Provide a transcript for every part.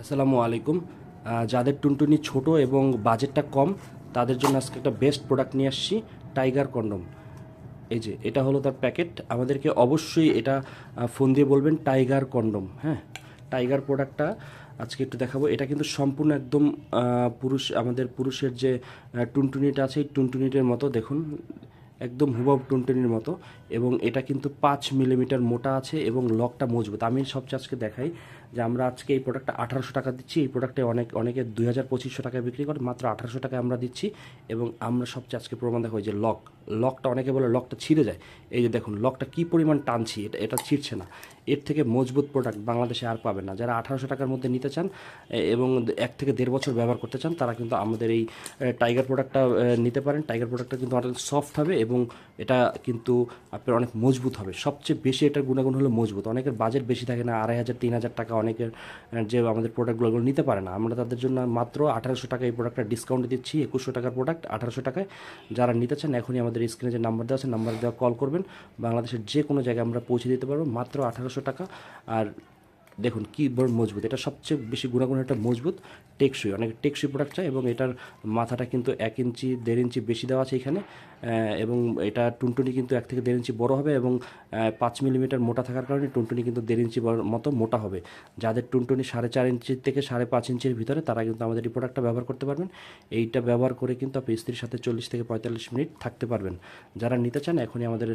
আসসালামু আলাইকুম। যাদের টুনটুনি ছোট এবং বাজেটটা কম, তাদের জন্য আজকে একটা বেস্ট প্রোডাক্ট নিয়ে আসছি টাইগার কন্ডম এই যে, এটা হলো তার প্যাকেট আমাদেরকে অবশ্যই এটা ফোন দিয়ে বলবেন টাইগার কন্ডম হ্যাঁ? টাইগার প্রোডাক্টটা আজকে একটু দেখাবো। এটা কিন্তু সম্পূর্ণ একদম পুরুষ, আমাদের পুরুষের যে টুনটুনিটা আছে, এই টুনটুনিটার মতো, দেখুন। একদম হুবাব টুনটুনির মতো এবং এটা কিন্তু পাঁচ মিলিমিটার মোটা আছে এবং লকটা মজবুত। আমি সবচেয়ে আজকে দেখাই যে আমরা আজকে এই প্রোডাক্টটা আঠারোশো টাকা দিচ্ছি, এই প্রোডাক্টে অনেক, অনেকে দুই হাজার পঁচিশশো টাকায় বিক্রি করে, মাত্র আঠারোশো টাকায় আমরা দিচ্ছি এবং আমরা সবচেয়ে আজকে প্রমাণ দেখো যে লক, লকটা অনেকে বলে লকটা ছিঁড়ে যায়। এই যে দেখুন, লকটা কী পরিমাণ টানছি, এটা এটা ছিঁড়ছে না। এর থেকে মজবুত প্রোডাক্ট বাংলাদেশে আর পাবেন না। যারা আঠারোশো টাকার মধ্যে নিতে চান এবং এক থেকে দেড় বছর ব্যবহার করতে চান, তারা কিন্তু আমাদের এই টাইগার প্রোডাক্টটা নিতে পারেন। টাইগার প্রোডাক্টটা কিন্তু অনেক সফট হবে এবং এটা কিন্তু আপনার অনেক মজবুত হবে। সবচেয়ে বেশি এটার গুণাগুণ হলো মজবুত। অনেকের বাজেট বেশি থাকে না, আড়াই হাজার, তিন হাজার টাকা অনেকের যে আমাদের প্রোডাক্টগুলো নিতে পারে না। আমরা তাদের জন্য মাত্র আঠারোশো টাকা এই প্রোডাক্টটা ডিসকাউন্ট দিচ্ছি, একুশশো টাকার প্রোডাক্ট আঠারোশো টাকায়। যারা নিতে চান, এখনই আমাদের স্ক্রিনে যে নাম্বার দেওয়া আছে নাম্বার দেওয়া কল করবেন। বাংলাদেশের যে কোনো জায়গায় আমরা পৌঁছে দিতে পারব। মাত্র আঠারোশো টাকা। আর দেখুন কি বড় মজবুত, এটা সবচেয়ে বেশি গুণাগুণ এটা মজবুত টেকসই, অনেক টেকসই প্রোডাক্ট চাই এবং এটার মাথাটা কিন্তু এক ইঞ্চি, দেড় ইঞ্চি বেশি দেওয়া আছে এখানে এবং এটা টুনটুনি কিন্তু এক থেকে দেড় ইঞ্চি বড় হবে এবং পাঁচ মিলিমিটার মোটা থাকার কারণে টুনটুনি কিন্তু দেড় ইঞ্চি মতো মোটা হবে। যাদের টুনটুনি সাড়ে চার ইঞ্চি থেকে সাড়ে পাঁচ ইঞ্চির ভিতরে, তারা কিন্তু আমাদের এই প্রোডাক্টটা ব্যবহার করতে পারবেন। এইটা ব্যবহার করে কিন্তু আপনি স্ত্রীর সাথে চল্লিশ থেকে পঁয়তাল্লিশ মিনিট থাকতে পারবেন। যারা নিতে চান, এখনই আমাদের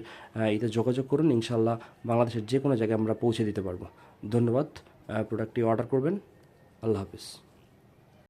এতে যোগাযোগ করুন। ইনশাল্লাহ বাংলাদেশের যে কোনো জায়গায় আমরা পৌঁছে দিতে পারব। ধন্যবাদ। প্রোডাক্টটি অর্ডার করবেন। আল্লাহ হাফিজ।